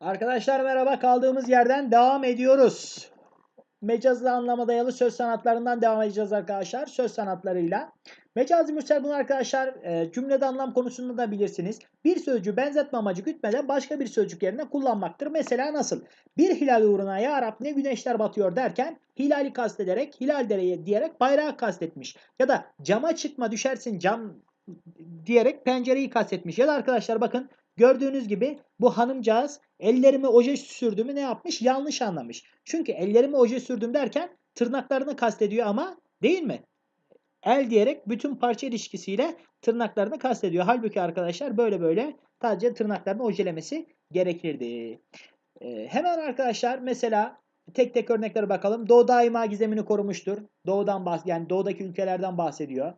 Arkadaşlar merhaba kaldığımız yerden devam ediyoruz. Mecazlı anlama dayalı söz sanatlarından devam edeceğiz arkadaşlar. Söz sanatlarıyla. Mecazi mürsel bunu arkadaşlar e, cümlede anlam konusunda da bilirsiniz. Bir sözcüğü benzetme amacı gütmeden başka bir sözcük yerine kullanmaktır. Mesela nasıl? Bir hilal uğruna ya Rab ne güneşler batıyor derken hilali kastederek hilal dereye diyerek bayrağı kastetmiş. Ya da cama çıkma düşersin cam diyerek pencereyi kastetmiş. Ya da arkadaşlar bakın gördüğünüz gibi bu hanımcağız ellerimi oje sürdüğümü ne yapmış? Yanlış anlamış. Çünkü ellerimi oje sürdüm derken tırnaklarını kastediyor ama değil mi? El diyerek bütün parça ilişkisiyle tırnaklarını kastediyor. Halbuki arkadaşlar böyle böyle sadece tırnaklarını ojelemesi gerekirdi. Ee, hemen arkadaşlar mesela tek tek örneklere bakalım. Doğu daima gizemini korumuştur. Doğudan bahs yani doğudaki ülkelerden bahsediyor.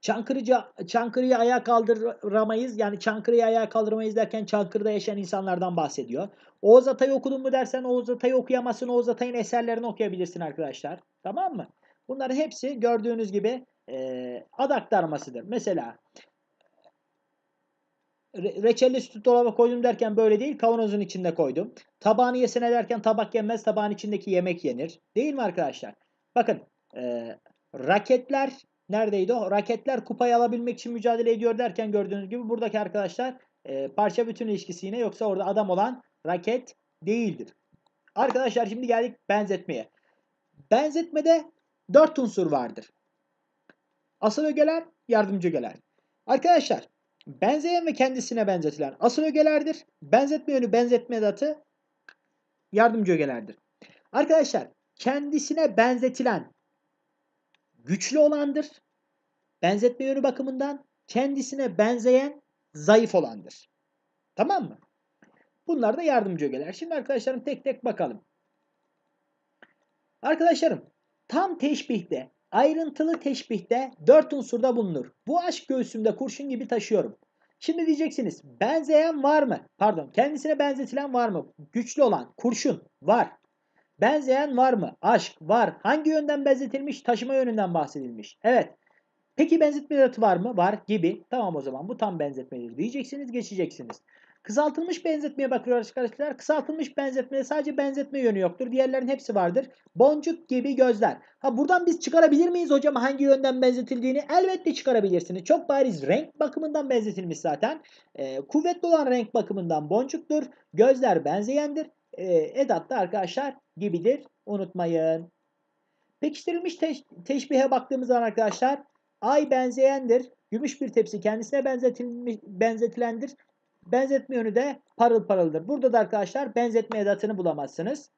Çankırıcı, Çankırı'yı ayağa kaldıramayız. Yani Çankırı'yı ayağa kaldırmayız derken Çankırı'da yaşayan insanlardan bahsediyor. Oğuz Atay'ı okudun mu dersen Oğuz Atay'ı okuyamazsın. Oğuz Atay'ın eserlerini okuyabilirsin arkadaşlar. Tamam mı? Bunların hepsi gördüğünüz gibi e, ad aktarmasıdır. Mesela re reçelli sütü dolaba koydum derken böyle değil kavanozun içinde koydum. Tabağını yesene derken tabak yenmez tabağın içindeki yemek yenir. Değil mi arkadaşlar? Bakın e, raketler neredeydi o? Raketler kupayı alabilmek için mücadele ediyor derken gördüğünüz gibi buradaki arkadaşlar e, parça bütün ilişkisi yine yoksa orada adam olan raket değildir. Arkadaşlar şimdi geldik benzetmeye. Benzetmede dört unsur vardır. Asıl ögeler, yardımcı ögeler. Arkadaşlar benzeyen ve kendisine benzetilen asıl ögelerdir. Benzetme yönü benzetme edatı yardımcı ögelerdir. Arkadaşlar kendisine benzetilen güçlü olandır. Benzetme yönü bakımından kendisine benzeyen zayıf olandır. Tamam mı? Bunlar da yardımcı ögeler. Şimdi arkadaşlarım tek tek bakalım. Arkadaşlarım tam teşbihte, ayrıntılı teşbihte dört unsurda bulunur. Bu aşk göğsümde kurşun gibi taşıyorum. Şimdi diyeceksiniz benzeyen var mı? Pardon kendisine benzetilen var mı? Güçlü olan kurşun var. Benzeyen var mı? Aşk var. Hangi yönden benzetilmiş? Taşıma yönünden bahsedilmiş. Evet. Peki benzetme edatı var mı? Var gibi. Tamam o zaman bu tam benzetmedir diyeceksiniz geçeceksiniz. Kısaltılmış benzetmeye bakıyoruz arkadaşlar. Kısaltılmış benzetmede sadece benzetme yönü yoktur. Diğerlerin hepsi vardır. Boncuk gibi gözler. Ha buradan biz çıkarabilir miyiz hocam hangi yönden benzetildiğini? Elbette çıkarabilirsiniz. Çok bariz renk bakımından benzetilmiş zaten. Ee, kuvvetli olan renk bakımından boncuktur. Gözler benzeyendir. Ee, edat da arkadaşlar gibidir. Unutmayın. Pekiştirilmiş teş teşbihe baktığımız zaman arkadaşlar ay benzeyendir. Gümüş bir tepsi kendisine benzetilmiş, benzetilendir. Benzetme yönü de parıl parıldır. Burada da arkadaşlar benzetme edatını bulamazsınız.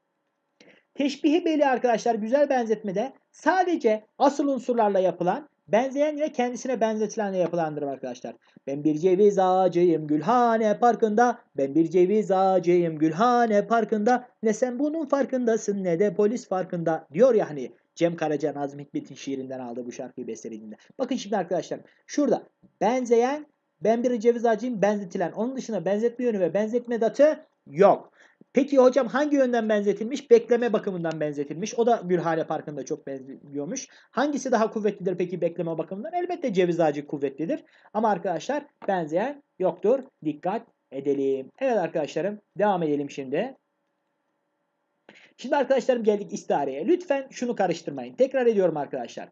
Teşbihi belli arkadaşlar güzel benzetmede sadece asıl unsurlarla yapılan benzeyen ile kendisine benzetilenle yapılandır arkadaşlar. Ben bir ceviz ağacıyım Gülhane Parkı'nda. Ben bir ceviz ağacıyım Gülhane Parkı'nda. Ne sen bunun farkındasın ne de polis farkında diyor ya hani Cem Karaca Nazım Hikmet'in şiirinden aldığı bu şarkıyı bestelediğinde. Bakın şimdi arkadaşlar şurada benzeyen ben bir ceviz ağacıyım benzetilen. Onun dışında benzetme yönü ve benzetme datı yok. Peki hocam hangi yönden benzetilmiş? Bekleme bakımından benzetilmiş. O da Gülhane Parkı'nda çok benziyormuş. Hangisi daha kuvvetlidir peki bekleme bakımından? Elbette ceviz ağacı kuvvetlidir. Ama arkadaşlar benzeyen yoktur. Dikkat edelim. Evet arkadaşlarım devam edelim şimdi. Şimdi arkadaşlarım geldik istihareye. Lütfen şunu karıştırmayın. Tekrar ediyorum arkadaşlar.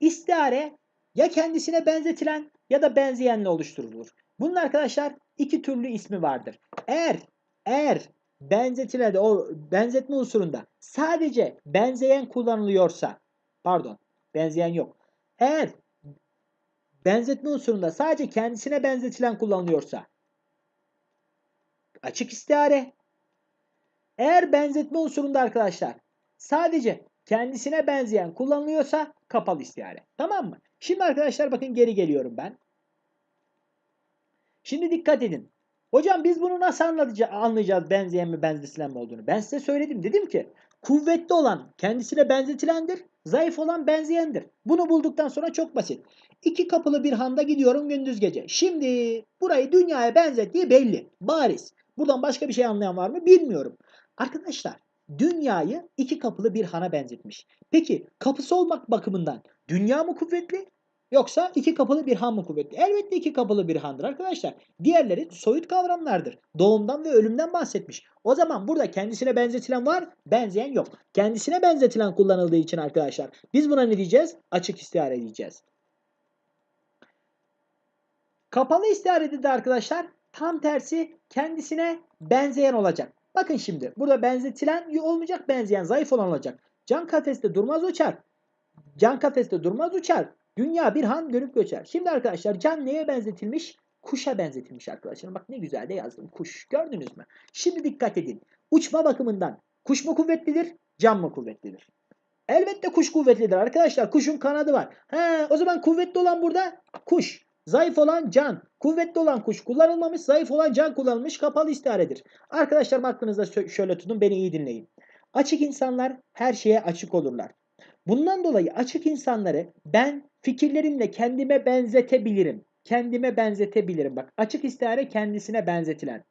İstihare ya kendisine benzetilen ya da benzeyenle oluşturulur. Bunun arkadaşlar iki türlü ismi vardır. Eğer eğer benzetilerde o benzetme unsurunda sadece benzeyen kullanılıyorsa pardon benzeyen yok. Eğer benzetme unsurunda sadece kendisine benzetilen kullanılıyorsa açık istihare. Eğer benzetme unsurunda arkadaşlar sadece kendisine benzeyen kullanılıyorsa kapalı istihare. Tamam mı? Şimdi arkadaşlar bakın geri geliyorum ben. Şimdi dikkat edin. Hocam biz bunu nasıl anlayacağız benzeyen mi benzetilen mi olduğunu? Ben size söyledim. Dedim ki kuvvetli olan kendisine benzetilendir. Zayıf olan benzeyendir. Bunu bulduktan sonra çok basit. İki kapılı bir handa gidiyorum gündüz gece. Şimdi burayı dünyaya benzettiği belli. Bariz. Buradan başka bir şey anlayan var mı bilmiyorum. Arkadaşlar dünyayı iki kapılı bir hana benzetmiş. Peki kapısı olmak bakımından dünya mı kuvvetli Yoksa iki kapılı bir han mı kuvvetli? Elbette iki kapılı bir handır arkadaşlar. Diğerleri soyut kavramlardır. Doğumdan ve ölümden bahsetmiş. O zaman burada kendisine benzetilen var, benzeyen yok. Kendisine benzetilen kullanıldığı için arkadaşlar biz buna ne diyeceğiz? Açık istihare diyeceğiz. Kapalı istiharede de arkadaşlar tam tersi kendisine benzeyen olacak. Bakın şimdi burada benzetilen olmayacak benzeyen zayıf olan olacak. Can kafeste durmaz uçar. Can kafeste durmaz uçar. Dünya bir han dönüp göçer. Şimdi arkadaşlar can neye benzetilmiş? Kuşa benzetilmiş arkadaşlar. Bak ne güzel de yazdım. Kuş. Gördünüz mü? Şimdi dikkat edin. Uçma bakımından kuş mu kuvvetlidir? Can mı kuvvetlidir? Elbette kuş kuvvetlidir arkadaşlar. Kuşun kanadı var. He, o zaman kuvvetli olan burada kuş. Zayıf olan can. Kuvvetli olan kuş kullanılmamış. Zayıf olan can kullanılmış. Kapalı istiharedir. Arkadaşlarım aklınızda şöyle tutun. Beni iyi dinleyin. Açık insanlar her şeye açık olurlar. Bundan dolayı açık insanları ben fikirlerimle kendime benzetebilirim. Kendime benzetebilirim. Bak açık istihare kendisine benzetilen.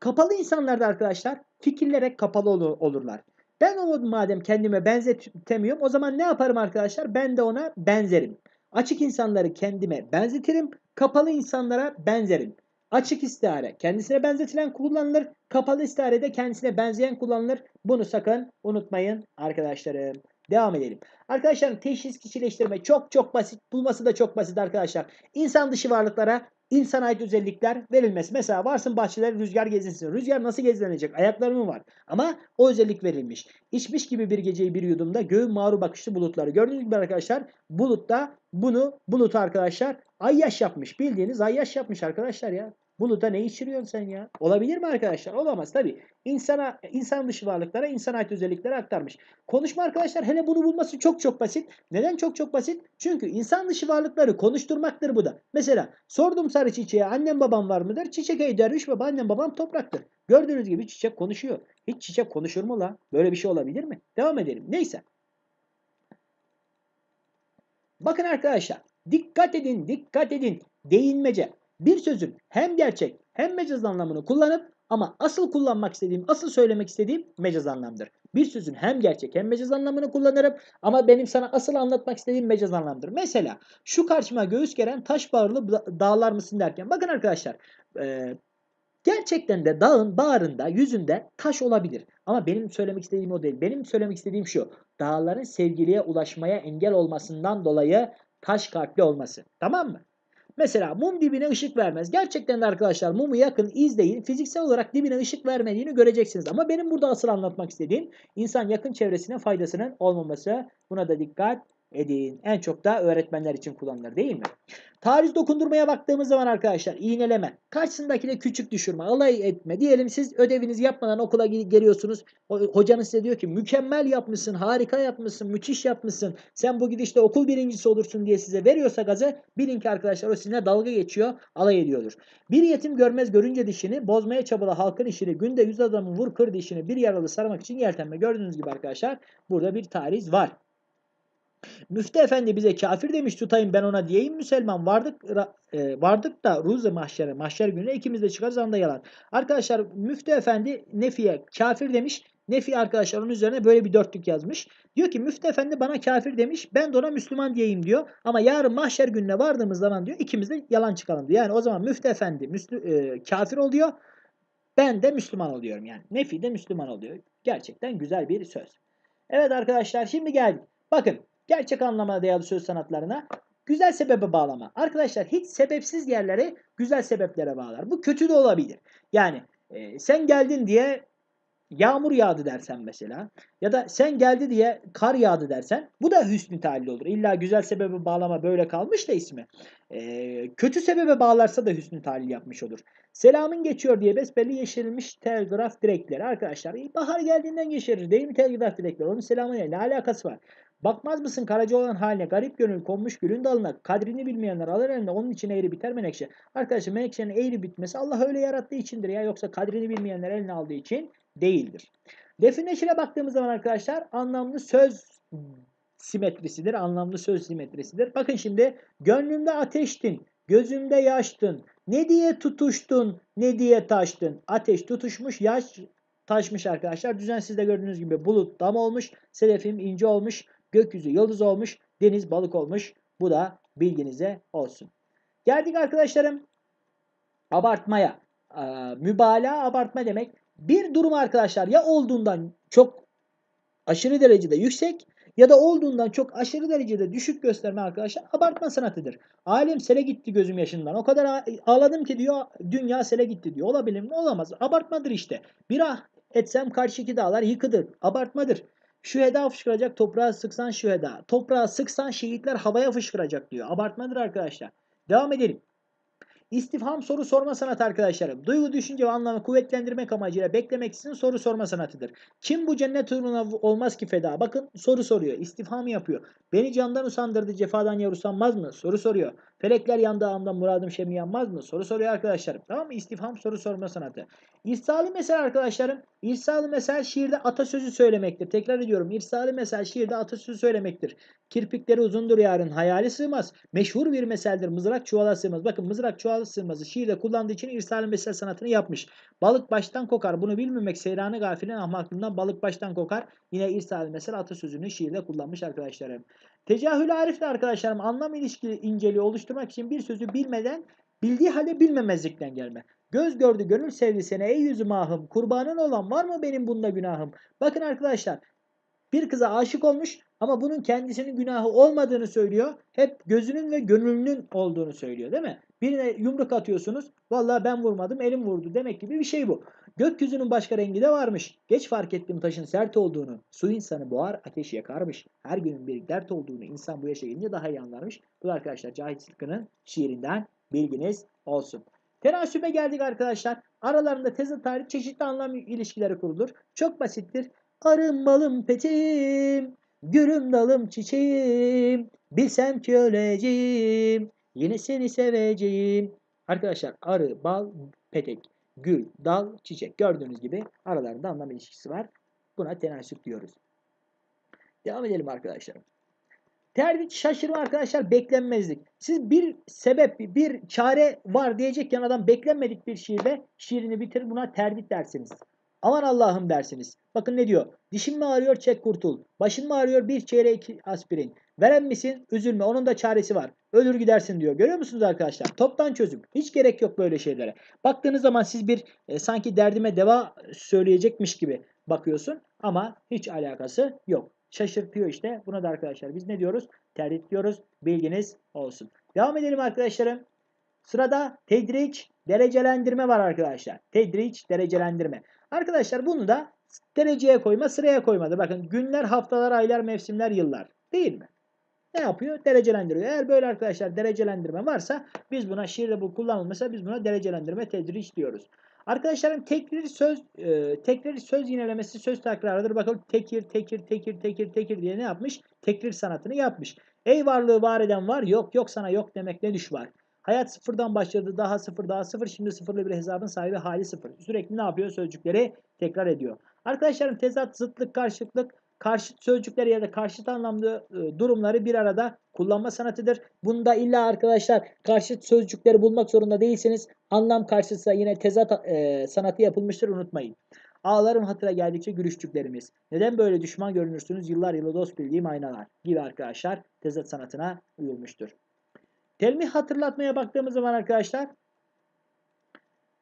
Kapalı insanlarda arkadaşlar fikirlere kapalı olurlar. Ben onu madem kendime benzetemiyorum o zaman ne yaparım arkadaşlar? Ben de ona benzerim. Açık insanları kendime benzetirim. Kapalı insanlara benzerim. Açık istihare kendisine benzetilen kullanılır. Kapalı istihare de kendisine benzeyen kullanılır. Bunu sakın unutmayın arkadaşlarım. Devam edelim. Arkadaşlar teşhis kişileştirme çok çok basit. Bulması da çok basit arkadaşlar. İnsan dışı varlıklara insana ait özellikler verilmesi. Mesela varsın bahçeler rüzgar gezinsin. Rüzgar nasıl gezilenecek? Ayakları mı var? Ama o özellik verilmiş. İçmiş gibi bir geceyi bir yudumda göğün mağru bakışlı bulutları. Gördüğünüz gibi arkadaşlar bulutta bunu bulut arkadaşlar ayyaş yapmış. Bildiğiniz ayyaş yapmış arkadaşlar ya. Buluta ne içiriyorsun sen ya? Olabilir mi arkadaşlar? Olamaz tabii. İnsana, insan dışı varlıklara insan ait özellikleri aktarmış. Konuşma arkadaşlar hele bunu bulması çok çok basit. Neden çok çok basit? Çünkü insan dışı varlıkları konuşturmaktır bu da. Mesela sordum sarı çiçeğe annem babam var mıdır? Çiçek ey derviş baba annem babam topraktır. Gördüğünüz gibi çiçek konuşuyor. Hiç çiçek konuşur mu la? Böyle bir şey olabilir mi? Devam edelim. Neyse. Bakın arkadaşlar. Dikkat edin, dikkat edin. Değinmece. Bir sözün hem gerçek hem mecaz anlamını kullanıp ama asıl kullanmak istediğim, asıl söylemek istediğim mecaz anlamdır. Bir sözün hem gerçek hem mecaz anlamını kullanırım ama benim sana asıl anlatmak istediğim mecaz anlamdır. Mesela şu karşıma göğüs geren taş bağırlı dağlar mısın derken bakın arkadaşlar e, gerçekten de dağın bağrında yüzünde taş olabilir. Ama benim söylemek istediğim o değil. Benim söylemek istediğim şu dağların sevgiliye ulaşmaya engel olmasından dolayı taş kalpli olması. Tamam mı? Mesela mum dibine ışık vermez. Gerçekten de arkadaşlar mumu yakın izleyin. Fiziksel olarak dibine ışık vermediğini göreceksiniz. Ama benim burada asıl anlatmak istediğim insan yakın çevresine faydasının olmaması. Buna da dikkat edin. En çok da öğretmenler için kullanılır değil mi? Tariz dokundurmaya baktığımız zaman arkadaşlar iğneleme. Karşısındakine küçük düşürme, alay etme. Diyelim siz ödevinizi yapmadan okula geliyorsunuz. Hocanız size diyor ki mükemmel yapmışsın, harika yapmışsın, müthiş yapmışsın. Sen bu gidişte okul birincisi olursun diye size veriyorsa gazı bilin ki arkadaşlar o sizinle dalga geçiyor, alay ediyordur. Bir yetim görmez görünce dişini, bozmaya çabala halkın işini, günde yüz adamın vur kır dişini bir yaralı sarmak için yeltenme. Gördüğünüz gibi arkadaşlar burada bir tariz var. Müftü efendi bize kafir demiş tutayım ben ona diyeyim Müslüman vardık e, vardık da ruzu mahşere mahşer gününe ikimiz de çıkarız anda yalan. Arkadaşlar müftü efendi Nefi'ye kafir demiş. Nefi arkadaşlar onun üzerine böyle bir dörtlük yazmış. Diyor ki müftü efendi bana kafir demiş. Ben de ona Müslüman diyeyim diyor. Ama yarın mahşer gününe vardığımız zaman diyor ikimiz de yalan çıkalım diyor. Yani o zaman müftü efendi müslü, e, kafir oluyor. Ben de Müslüman oluyorum yani. Nefi de Müslüman oluyor. Gerçekten güzel bir söz. Evet arkadaşlar şimdi geldik. Bakın gerçek anlamda dayalı söz sanatlarına güzel sebebe bağlama. Arkadaşlar hiç sebepsiz yerleri güzel sebeplere bağlar. Bu kötü de olabilir. Yani e, sen geldin diye yağmur yağdı dersen mesela ya da sen geldi diye kar yağdı dersen bu da hüsnü talil olur. İlla güzel sebebe bağlama böyle kalmış da ismi. Ee, kötü sebebe bağlarsa da hüsnü talil yapmış olur. Selamın geçiyor diye besbelli yeşerilmiş telgraf direkleri. Arkadaşlar bahar geldiğinden yeşerir değil mi telgraf direkleri? Onun selamıyla ne alakası var? Bakmaz mısın karaca olan haline garip gönül konmuş gülün dalına kadrini bilmeyenler alır eline onun için eğri biter menekşe. Arkadaşlar menekşenin eğri bitmesi Allah öyle yarattığı içindir ya yoksa kadrini bilmeyenler eline aldığı için değildir. Definition'e baktığımız zaman arkadaşlar anlamlı söz simetrisidir. Anlamlı söz simetrisidir. Bakın şimdi gönlümde ateştin, gözümde yaştın. Ne diye tutuştun, ne diye taştın. Ateş tutuşmuş, yaş taşmış arkadaşlar. Düzensizde gördüğünüz gibi bulut dam olmuş, sedefim ince olmuş, gökyüzü yıldız olmuş, deniz balık olmuş. Bu da Bilginize olsun. Geldik arkadaşlarım abartmaya. Ee, mübalağa abartma demek. Bir durum arkadaşlar ya olduğundan çok aşırı derecede yüksek ya da olduğundan çok aşırı derecede düşük gösterme arkadaşlar abartma sanatıdır. Alem sele gitti gözüm yaşından. O kadar ağladım ki diyor dünya sele gitti diyor. Olabilir mi? Olamaz. Abartmadır işte. Bir ah etsem karşıki dağlar yıkıdır. Abartmadır. Şüheda fışkıracak toprağa sıksan şüheda. Toprağa sıksan şehitler havaya fışkıracak diyor. Abartmadır arkadaşlar. Devam edelim. İstifham soru sorma sanatı arkadaşlarım. Duygu, düşünce ve anlamı kuvvetlendirmek amacıyla beklemek için soru sorma sanatıdır. Kim bu cennet uğruna olmaz ki feda? Bakın soru soruyor. İstifham yapıyor. Beni candan usandırdı cefadan yer usanmaz mı? Soru soruyor. Felekler yandığı anda muradım şemi yanmaz mı? Soru soruyor arkadaşlarım. Tamam mı? İstifham soru sorma sanatı. İrsali mesel arkadaşlarım. İrsali mesel şiirde atasözü söylemektir. Tekrar ediyorum. İrsali mesel şiirde atasözü söylemektir. Kirpikleri uzundur yarın hayali sığmaz. Meşhur bir meseldir. Mızrak çuvala sığmaz. Bakın mızrak çuvala sığmazı şiirde kullandığı için irsali mesel sanatını yapmış. Balık baştan kokar. Bunu bilmemek seyranı gafilin ahmaklığından balık baştan kokar. Yine irsali mesel atasözünü şiirde kullanmış arkadaşlarım. Tecahül arifle arkadaşlarım anlam ilişki inceliği oluşturmak için bir sözü bilmeden bildiği halde bilmemezlikten gelme. Göz gördü gönül sevdi seni ey yüzüm ahım. Kurbanın olan var mı benim bunda günahım? Bakın arkadaşlar bir kıza aşık olmuş ama bunun kendisinin günahı olmadığını söylüyor. Hep gözünün ve gönlünün olduğunu söylüyor değil mi? Birine yumruk atıyorsunuz. Vallahi ben vurmadım elim vurdu demek gibi bir şey bu. Gökyüzünün başka rengi de varmış. Geç fark ettim taşın sert olduğunu. Su insanı boğar ateş yakarmış. Her günün bir dert olduğunu insan bu yaşa gelince daha iyi anlarmış. Bu arkadaşlar Cahit Sıtkı'nın şiirinden bilginiz olsun. Tenasübe geldik arkadaşlar. Aralarında tarih çeşitli anlam ilişkileri kurulur. Çok basittir. Arım balım petim, gürüm dalım çiçeğim, bilsem ki öleceğim, yine seni seveceğim. Arkadaşlar arı, bal, petek, gül, dal, çiçek. Gördüğünüz gibi aralarında anlam ilişkisi var. Buna tenasüp diyoruz. Devam edelim arkadaşlarım. Terdit şaşırma arkadaşlar beklenmezlik. Siz bir sebep, bir çare var diyecekken adam beklenmedik bir şiirde şiirini bitirir buna terdit dersiniz. Aman Allah'ım dersiniz. Bakın ne diyor? Dişin mi ağrıyor çek kurtul. Başın mı ağrıyor bir çeyrek aspirin. Veren misin? Üzülme onun da çaresi var. Ölür gidersin diyor. Görüyor musunuz arkadaşlar? Toptan çözüm. Hiç gerek yok böyle şeylere. Baktığınız zaman siz bir e, sanki derdime deva söyleyecekmiş gibi bakıyorsun ama hiç alakası yok. Şaşırtıyor işte. Buna da arkadaşlar biz ne diyoruz? Terdit diyoruz. Bilginiz olsun. Devam edelim arkadaşlarım. Sırada tedriç derecelendirme var arkadaşlar. Tedriç derecelendirme. Arkadaşlar bunu da dereceye koyma, sıraya koymadı. Bakın günler, haftalar, aylar, mevsimler, yıllar. Değil mi? Ne yapıyor? Derecelendiriyor. Eğer böyle arkadaşlar derecelendirme varsa biz buna şiirde bu kullanılmışsa biz buna derecelendirme tedriç diyoruz. Arkadaşlarım tekrir söz e, tekrir söz yinelemesi söz tekrarıdır. Bakın tekir tekir tekir tekir tekir diye ne yapmış? Tekrir sanatını yapmış. Ey varlığı var eden var yok yok sana yok demek ne düş var. Hayat sıfırdan başladı. Daha sıfır daha sıfır. Şimdi sıfırlı bir hesabın sahibi hali sıfır. Sürekli ne yapıyor? Sözcükleri tekrar ediyor. Arkadaşlarım tezat, zıtlık, karşıtlık, karşıt sözcükleri ya da karşıt anlamlı e, durumları bir arada kullanma sanatıdır. Bunda illa arkadaşlar karşıt sözcükleri bulmak zorunda değilsiniz. Anlam karşıtsa yine tezat e, sanatı yapılmıştır unutmayın. Ağlarım hatıra geldikçe gülüştüklerimiz. Neden böyle düşman görünürsünüz? Yıllar yılı dost bildiğim aynalar gibi arkadaşlar tezat sanatına uyulmuştur. Telmih hatırlatmaya baktığımız zaman arkadaşlar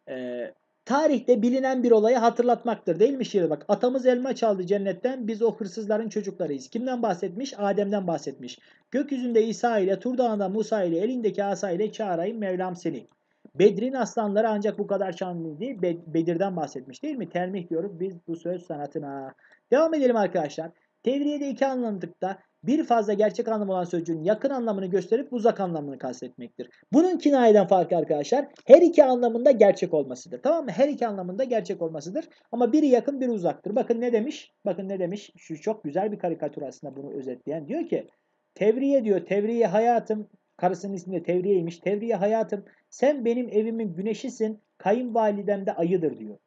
e, tarihte bilinen bir olayı hatırlatmaktır değil mi şiir? Bak atamız elma çaldı cennetten biz o hırsızların çocuklarıyız. Kimden bahsetmiş? Adem'den bahsetmiş. Gökyüzünde İsa ile Tur Dağı'nda Musa ile elindeki asa ile çağırayım Mevlam seni. Bedrin aslanları ancak bu kadar şanlı değil. Bedir'den bahsetmiş değil mi? Telmih diyoruz biz bu söz sanatına. Devam edelim arkadaşlar. Tevriyede iki anlamlıkta bir fazla gerçek anlam olan sözcüğün yakın anlamını gösterip uzak anlamını kastetmektir. Bunun kinayeden farkı arkadaşlar her iki anlamında gerçek olmasıdır. Tamam mı? Her iki anlamında gerçek olmasıdır. Ama biri yakın biri uzaktır. Bakın ne demiş? Bakın ne demiş? Şu çok güzel bir karikatür aslında bunu özetleyen. Diyor ki Tevriye diyor. Tevriye hayatım. Karısının ismi de Tevriye'ymiş. Tevriye hayatım. Sen benim evimin güneşisin. Kayınvalidem de ayıdır diyor.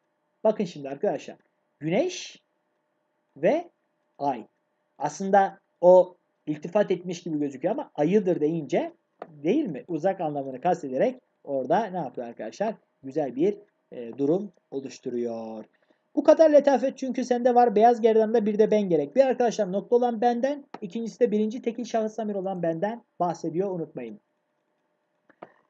Bakın şimdi arkadaşlar. Güneş ve ay. Aslında o iltifat etmiş gibi gözüküyor ama ayıdır deyince değil mi? Uzak anlamını kastederek orada ne yapıyor arkadaşlar? Güzel bir e, durum oluşturuyor. Bu kadar letafet çünkü sende var. Beyaz gerdanda bir de ben gerek. Bir arkadaşlar nokta olan benden. ikincisi de birinci tekil şahıs zamir olan benden bahsediyor. Unutmayın.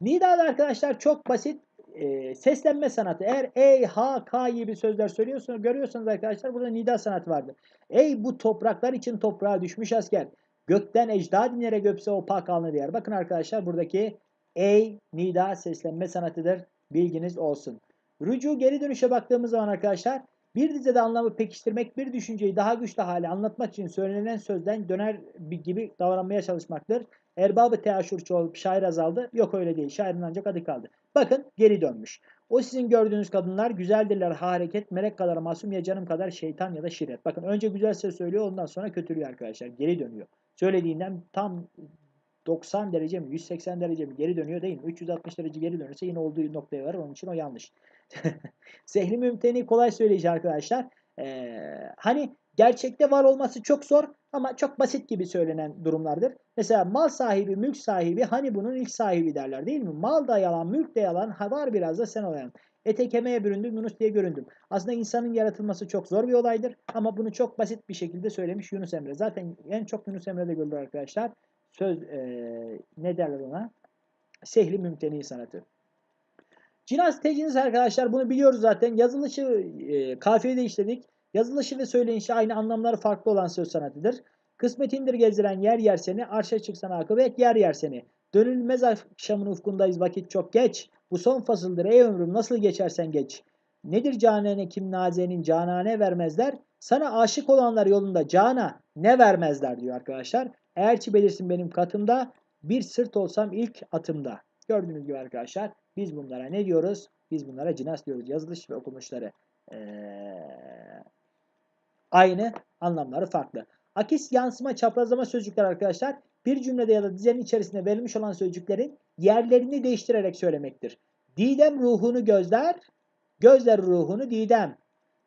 Nida'da arkadaşlar çok basit e, seslenme sanatı. Eğer ey, ha, ka gibi sözler söylüyorsunuz, görüyorsanız arkadaşlar burada nida sanatı vardır. Ey bu topraklar için toprağa düşmüş asker. Gökten ecdad inere göpse o pak alnı diyer. Bakın arkadaşlar buradaki ey nida seslenme sanatıdır. Bilginiz olsun. Rücu geri dönüşe baktığımız zaman arkadaşlar bir dizede anlamı pekiştirmek bir düşünceyi daha güçlü hale anlatmak için söylenen sözden döner gibi davranmaya çalışmaktır. Erbabı teaşurçu olup şair azaldı. Yok öyle değil. Şairin ancak adı kaldı. Bakın geri dönmüş. O sizin gördüğünüz kadınlar güzeldirler ha hareket, melek kadar masum ya canım kadar şeytan ya da şirret. Bakın önce güzel söz söylüyor ondan sonra kötülüyor arkadaşlar. Geri dönüyor. Söylediğinden tam 90 derece mi 180 derece mi geri dönüyor değil mi? 360 derece geri dönürse yine olduğu noktaya varır. Onun için o yanlış. Sehli mümteni kolay söyleyici arkadaşlar. Ee, hani gerçekte var olması çok zor ama çok basit gibi söylenen durumlardır. Mesela mal sahibi, mülk sahibi hani bunun ilk sahibi derler değil mi? Mal da yalan, mülk de yalan, var biraz da sen olayan. Ete kemeye büründüm, Yunus diye göründüm. Aslında insanın yaratılması çok zor bir olaydır. Ama bunu çok basit bir şekilde söylemiş Yunus Emre. Zaten en çok Yunus Emre'de görülür arkadaşlar. Söz, ee, ne derler ona? Sehli mümteni sanatı. Cinas teciniz arkadaşlar bunu biliyoruz zaten. Yazılışı e, kafiyede işledik. Yazılışı ve söyleyişi aynı anlamları farklı olan söz sanatıdır. Kısmetindir gezilen yer yer seni, arşa çıksan akıbet yer yer seni. Dönülmez akşamın ufkundayız vakit çok geç. Bu son fasıldır ey ömrüm nasıl geçersen geç. Nedir canane kim nazenin canane vermezler. Sana aşık olanlar yolunda cana ne vermezler diyor arkadaşlar. Eğer belirsin benim katımda bir sırt olsam ilk atımda. Gördüğünüz gibi arkadaşlar biz bunlara ne diyoruz? Biz bunlara cinas diyoruz. Yazılış ve okunuşları. Ee, aynı anlamları farklı. Akis yansıma çaprazlama sözcükler arkadaşlar bir cümlede ya da dizenin içerisinde verilmiş olan sözcüklerin yerlerini değiştirerek söylemektir. Didem ruhunu gözler, gözler ruhunu didem.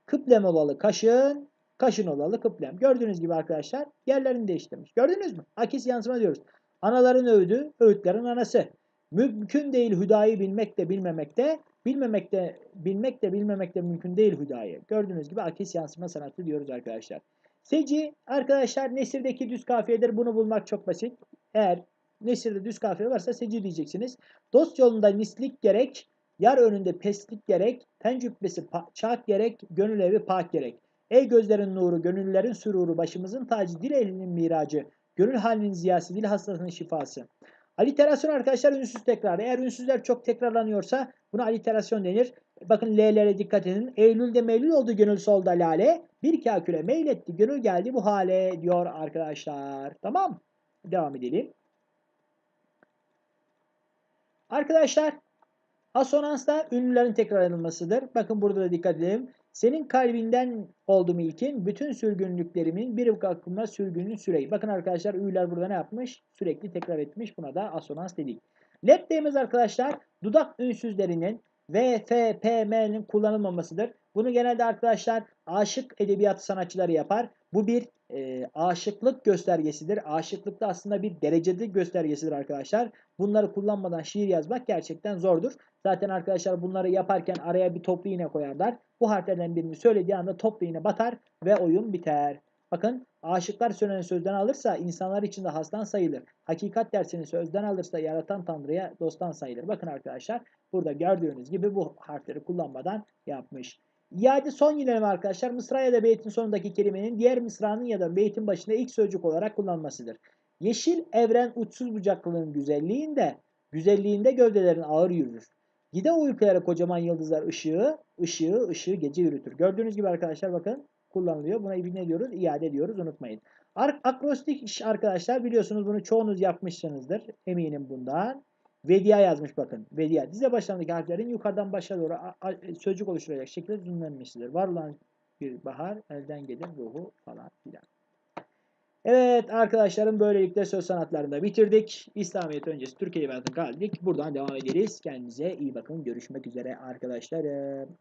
Kıblem olalı kaşın, kaşın olalı kıblem. Gördüğünüz gibi arkadaşlar yerlerini değiştirmiş. Gördünüz mü? Akis yansıma diyoruz. Anaların övdü, öğütlerin anası. Mümkün değil hüdayı bilmek de bilmemek de, bilmemek de bilmek de bilmemek de mümkün değil hüdayı. Gördüğünüz gibi akis yansıma sanatı diyoruz arkadaşlar. Seci arkadaşlar nesirdeki düz kafiyedir. Bunu bulmak çok basit. Eğer nesirde düz kafiye varsa seci diyeceksiniz. Dost yolunda nislik gerek, yar önünde peslik gerek, ten cübbesi çak gerek, gönül evi pak gerek. Ey gözlerin nuru, gönüllerin süruru, başımızın tacı, dil elinin miracı, gönül halinin ziyası, dil hastasının şifası. Aliterasyon arkadaşlar ünsüz tekrar. Eğer ünsüzler çok tekrarlanıyorsa buna aliterasyon denir. Bakın L'lere dikkat edin. Eylül'de meylül oldu gönül solda lale. Bir kaküle meyletti gönül geldi bu hale diyor arkadaşlar. Tamam. Devam edelim. Arkadaşlar asonansta ünlülerin tekrarlanmasıdır. Bakın burada da dikkat edelim. Senin kalbinden oldum ilkin. Bütün sürgünlüklerimin bir aklıma sürgünün süreyi. Bakın arkadaşlar üyler burada ne yapmış? Sürekli tekrar etmiş. Buna da asonans dedik. Lep deyimiz arkadaşlar dudak ünsüzlerinin V, F, P, M'nin kullanılmamasıdır. Bunu genelde arkadaşlar aşık edebiyat sanatçıları yapar. Bu bir e, aşıklık göstergesidir. Aşıklık da aslında bir dereceli göstergesidir arkadaşlar. Bunları kullanmadan şiir yazmak gerçekten zordur. Zaten arkadaşlar bunları yaparken araya bir toplu iğne koyarlar. Bu harflerden birini söylediği anda toplu iğne batar ve oyun biter. Bakın aşıklar söylenen sözden alırsa insanlar içinde hastan sayılır. Hakikat dersini sözden alırsa yaratan Tanrı'ya dosttan sayılır. Bakın arkadaşlar burada gördüğünüz gibi bu harfleri kullanmadan yapmış. İade son yineleme arkadaşlar mısra ya da beytin sonundaki kelimenin diğer mısranın ya da beytin başında ilk sözcük olarak kullanmasıdır. Yeşil evren uçsuz bucaklılığın güzelliğinde, güzelliğinde gövdelerin ağır yürür. Gide o ülkelere kocaman yıldızlar ışığı, ışığı, ışığı gece yürütür. Gördüğünüz gibi arkadaşlar bakın kullanılıyor. Buna ne diyoruz? İade diyoruz unutmayın. Akrostik iş arkadaşlar biliyorsunuz bunu çoğunuz yapmışsınızdır. Eminim bundan. Vedia yazmış bakın. Vedia. Dize başlarındaki harflerin yukarıdan başa doğru sözcük oluşturacak şekilde düzenlenmiştir. Var olan bir bahar elden gelir ruhu falan filan. Evet arkadaşlarım böylelikle söz sanatlarında bitirdik. İslamiyet öncesi Türkiye Edebiyatı kaldık. Buradan devam ederiz. Kendinize iyi bakın. Görüşmek üzere arkadaşlarım.